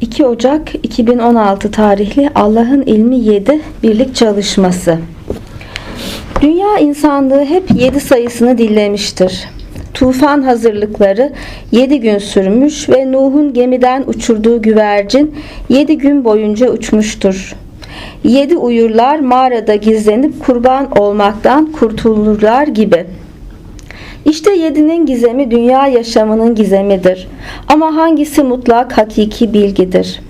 2 Ocak 2016 tarihli Allah'ın ilmi 7 birlik çalışması. Dünya insanlığı hep 7 sayısını dinlemiştir. Tufan hazırlıkları 7 gün sürmüş ve Nuh'un gemiden uçurduğu güvercin 7 gün boyunca uçmuştur. 7 uyurlar mağarada gizlenip kurban olmaktan kurtulurlar gibi. İşte yedinin gizemi dünya yaşamının gizemidir. Ama hangisi mutlak hakiki bilgidir?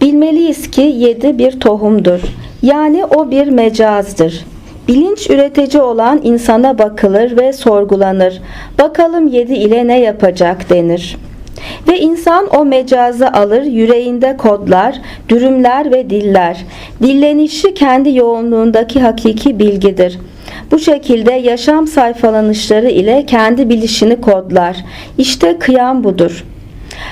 Bilmeliyiz ki yedi bir tohumdur. Yani o bir mecazdır. Bilinç üretici olan insana bakılır ve sorgulanır. Bakalım yedi ile ne yapacak denir. Ve insan o mecazı alır, yüreğinde kodlar, dürümler ve diller. Dillenişi kendi yoğunluğundaki hakiki bilgidir. Bu şekilde yaşam sayfalanışları ile kendi bilişini kodlar. İşte kıyam budur.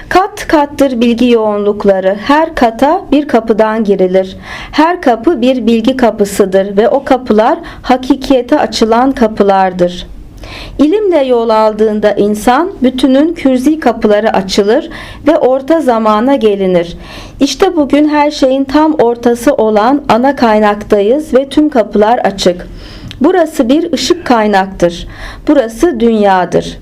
Kat kattır bilgi yoğunlukları. Her kata bir kapıdan girilir. Her kapı bir bilgi kapısıdır ve o kapılar hakikiyete açılan kapılardır. İlimle yol aldığında insan bütünün kürzi kapıları açılır ve orta zamana gelinir. İşte bugün her şeyin tam ortası olan ana kaynaktayız ve tüm kapılar açık. Burası bir ışık kaynaktır. Burası dünyadır.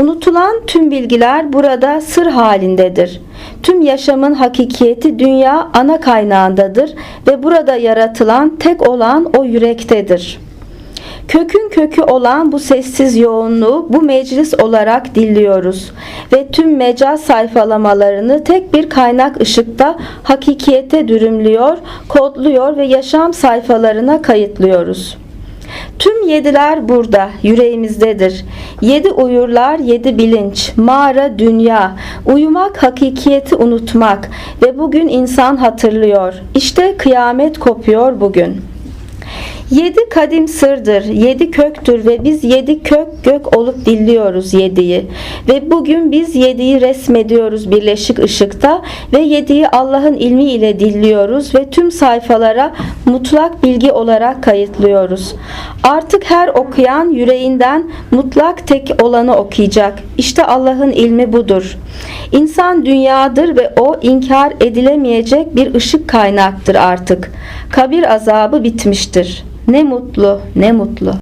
Unutulan tüm bilgiler burada sır halindedir. Tüm yaşamın hakikiyeti dünya ana kaynağındadır ve burada yaratılan tek olan o yürektedir. Kökün kökü olan bu sessiz yoğunluğu bu meclis olarak dilliyoruz ve tüm mecaz sayfalamalarını tek bir kaynak ışıkta hakikiyete dürümlüyor, kodluyor ve yaşam sayfalarına kayıtlıyoruz. Tüm yediler burada, yüreğimizdedir. Yedi uyurlar, yedi bilinç, mağara dünya, uyumak hakikiyeti unutmak ve bugün insan hatırlıyor. İşte kıyamet kopuyor bugün. Yedi kadim sırdır, yedi köktür ve biz yedi kök gök olup dilliyoruz yediyi. Ve bugün biz yediyi resmediyoruz birleşik ışıkta ve yediyi Allah'ın ilmi ile dilliyoruz ve tüm sayfalara mutlak bilgi olarak kayıtlıyoruz. Artık her okuyan yüreğinden mutlak tek olanı okuyacak. İşte Allah'ın ilmi budur. İnsan dünyadır ve o inkar edilemeyecek bir ışık kaynaktır artık. Kabir azabı bitmiştir. Ne mutlu, ne mutlu.